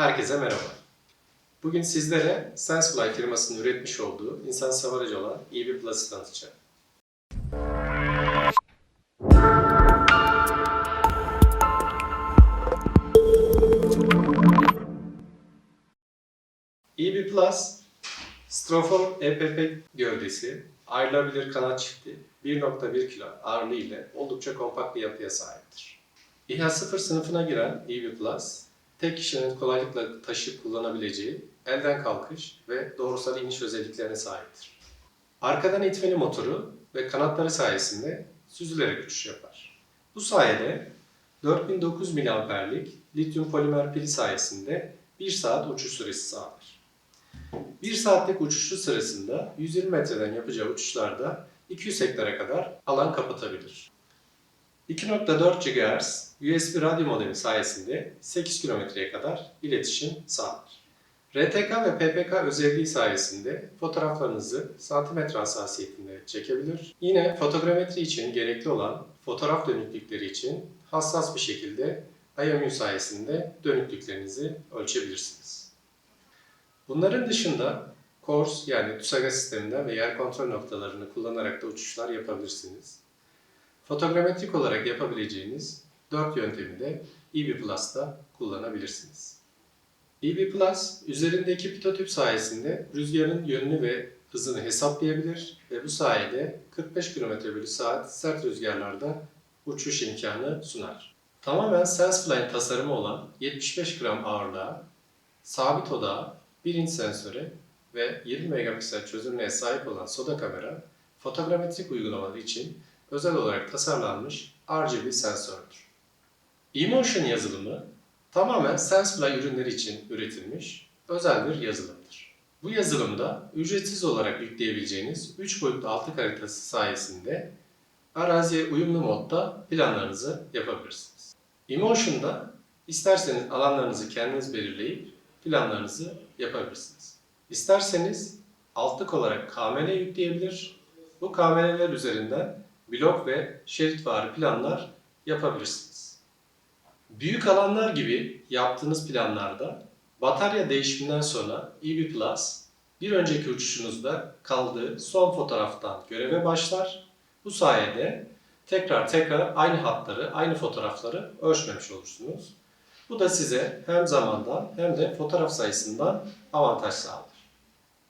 Herkese merhaba. Bugün sizlere SenseFly firmasının üretmiş olduğu insan hava aracı olan EV Plus'ı tanıtacağım. EV Plus, Strofor EPP gövdesi, ayrılabilir kanat çifti, 1.1 kilo ağırlığı ile oldukça kompakt bir yapıya sahiptir. İHA 0 sınıfına giren EV Plus, tek kişinin kolaylıkla taşıyıp kullanabileceği elden kalkış ve doğrusal iniş özelliklerine sahiptir. Arkadan itmeli motoru ve kanatları sayesinde süzülerek uçuş yapar. Bu sayede 4900 mAh'lik lityum polimer pili sayesinde 1 saat uçuş süresi sağlar. 1 saatlik uçuşu sırasında 120 metreden yapacağı uçuşlarda 200 hektara kadar alan kapatabilir. 2.4 GHz USB radyo modemi sayesinde 8 kilometreye kadar iletişim sağlar. RTK ve PPK özelliği sayesinde fotoğraflarınızı santimetre hassasiyetinde çekebilir. Yine fotogrametri için gerekli olan fotoğraf dönüklükleri için hassas bir şekilde IMU sayesinde dönüklüklerinizi ölçebilirsiniz. Bunların dışında CORS yani TUSAGA sisteminden ve yer kontrol noktalarını kullanarak da uçuşlar yapabilirsiniz. Fotogrametrik olarak yapabileceğiniz 4 yöntemi de EB Plus'ta kullanabilirsiniz. EB Plus, üzerindeki pitotüp sayesinde rüzgarın yönünü ve hızını hesaplayabilir ve bu sayede 45 km bölü saat sert rüzgarlarda uçuş imkanı sunar. Tamamen SenseFly'in tasarımı olan 75 gram ağırlığa, sabit odağa, 1 inç sensöre ve 20 megapiksel çözünürlüğe sahip olan soda kamera, fotogrametrik uygulamalar için özel olarak tasarlanmış RGB sensördür. eMotion yazılımı tamamen SenseFly ürünleri için üretilmiş özel bir yazılımdır. Bu yazılımda ücretsiz olarak yükleyebileceğiniz 3 boyutlu altlık haritası sayesinde araziye uyumlu modda planlarınızı yapabilirsiniz. eMotion'da isterseniz alanlarınızı kendiniz belirleyip planlarınızı yapabilirsiniz. İsterseniz altlık olarak KML yükleyebilir. Bu KML'ler üzerinden blok ve şeritvari planlar yapabilirsiniz. Büyük alanlar gibi yaptığınız planlarda batarya değişiminden sonra EB Plus bir önceki uçuşunuzda kaldığı son fotoğraftan göreve başlar. Bu sayede tekrar tekrar aynı hatları, aynı fotoğrafları ölçmemiş olursunuz. Bu da size hem zamandan hem de fotoğraf sayısından avantaj sağlar.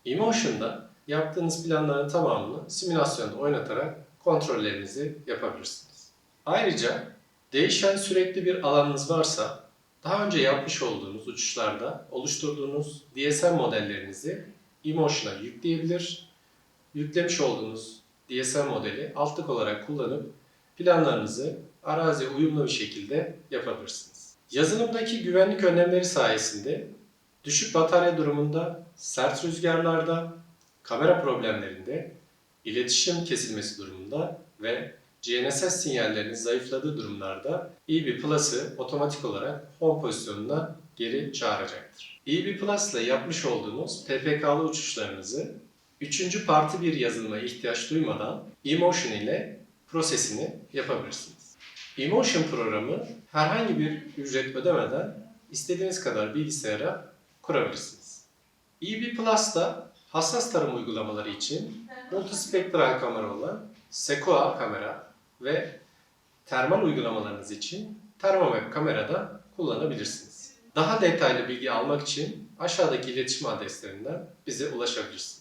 Emotion'da yaptığınız planların tamamını simülasyonda oynatarak kontrollerinizi yapabilirsiniz. Ayrıca değişen sürekli bir alanınız varsa daha önce yapmış olduğunuz uçuşlarda oluşturduğunuz DSM modellerinizi Emotion'a yükleyebilir. Yüklemiş olduğunuz DSM modeli altlık olarak kullanıp planlarınızı araziye uyumlu bir şekilde yapabilirsiniz. Yazılımdaki güvenlik önlemleri sayesinde düşük batarya durumunda, sert rüzgarlarda, kamera problemlerinde, iletişim kesilmesi durumunda ve GNSS sinyallerinin zayıfladığı durumlarda EB Plus'ı otomatik olarak home pozisyonuna geri çağıracaktır. EB Plus ile yapmış olduğunuz PPK'lı uçuşlarınızı üçüncü parti bir yazılıma ihtiyaç duymadan eMotion ile prosesini yapabilirsiniz. eMotion programı herhangi bir ücret ödemeden istediğiniz kadar bilgisayara kurabilirsiniz. EB Plus'ta hassas tarım uygulamaları için multispektral kamera olan Sequoia kamera ve termal uygulamalarınız için Thermomap kamerada kullanabilirsiniz. Daha detaylı bilgi almak için aşağıdaki iletişim adreslerinden bize ulaşabilirsiniz.